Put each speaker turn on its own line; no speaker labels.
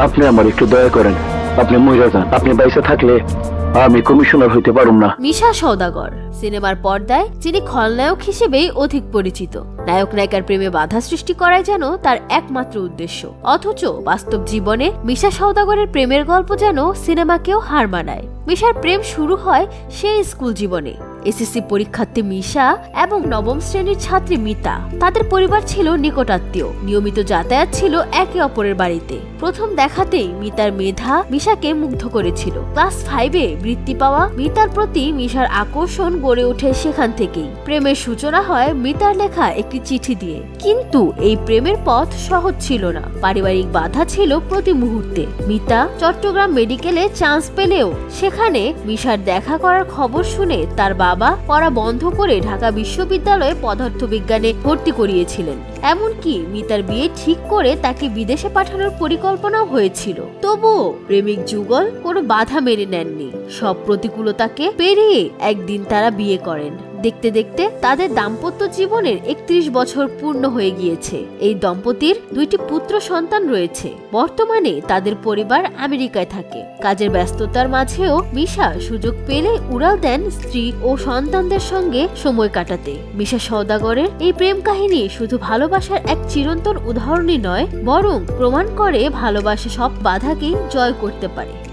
আপনি আমার একটু দয়া করেন। আপনি মহিলা যান, আপনি বাইসে থাকলে আমি কমিশনার হইতে পারুম না।
মিশা সৌদাগর সিনেমার পর্দায় যিনি খলনায়ক হিসেবেই অধিক পরিচিত। নায়ক নায়িকার প্রেমে বাধা সৃষ্টি করাই যেন তার একমাত্র উদ্দেশ্য। অথচ বাস্তব জীবনে মিশা সৌদাগরের প্রেমের গল্প যেন সিনেমাকেও হার মানায়। মিশার প্রেম শুরু হয় সেই স্কুল জীবনে। এসএসসি পরীক্ষার্থী মিশা এবং নবম শ্রেণির ছাত্রী মিতা। তাদের পরিবার ছিল নিকটাত্মীয়। নিয়মিত যাতায়াত ছিল একে অপরের বাড়িতে। প্রথম দেখাতেই মিতার মেধা মিশাকে মুগ্ধ করেছিল। ক্লাস ফাইভে বৃত্তি পাওয়া মিতার প্রতি মিশার আকর্ষণ গড়ে ওঠে সেখান থেকেই। প্রেমের সূচনা হয় মিতার লেখা একটি চিঠি দিয়ে। কিন্তু এই প্রেমের পথ সহজ ছিল না। পারিবারিক বাধা ছিল প্রতি মুহূর্তে। মিতা চট্টগ্রাম মেডিকেলে চান্স পেলেও সেখানে মিশার দেখা করার খবর শুনে তার বাবা পড়া বন্ধ করে ঢাকা বিশ্ববিদ্যালয়ে পদার্থবিজ্ঞানে ভর্তি করিয়েছিলেন। এমনকি মিতার বিয়ে ঠিক করে তাকে বিদেশে পাঠানোর পরিকল্পনাও হয়েছিল। তবুও প্রেমিক যুগল কোনো বাধা মেনে নেননি। সব প্রতিকূলতাকে পেরিয়ে একদিন তারা বিয়ে করেন। দেখতে দেখতে তাদের দাম্পত্য জীবনের একত্রিশ বছর পূর্ণ হয়ে গিয়েছে। এই দম্পতির দুইটি পুত্র সন্তান রয়েছে। বর্তমানে তাদের পরিবার আমেরিকায় থাকে। কাজের ব্যস্ততার মাঝেও মিশা সুযোগ পেলে উড়াল দেন স্ত্রী ও সন্তানদের সঙ্গে সময় কাটাতে। মিশা সওদাগরের এই প্রেম কাহিনী শুধু ভালোবাসার এক চিরন্তন উদাহরণই নয়, বরং প্রমাণ করে ভালোবাসা সব বাধাকেই জয় করতে পারে।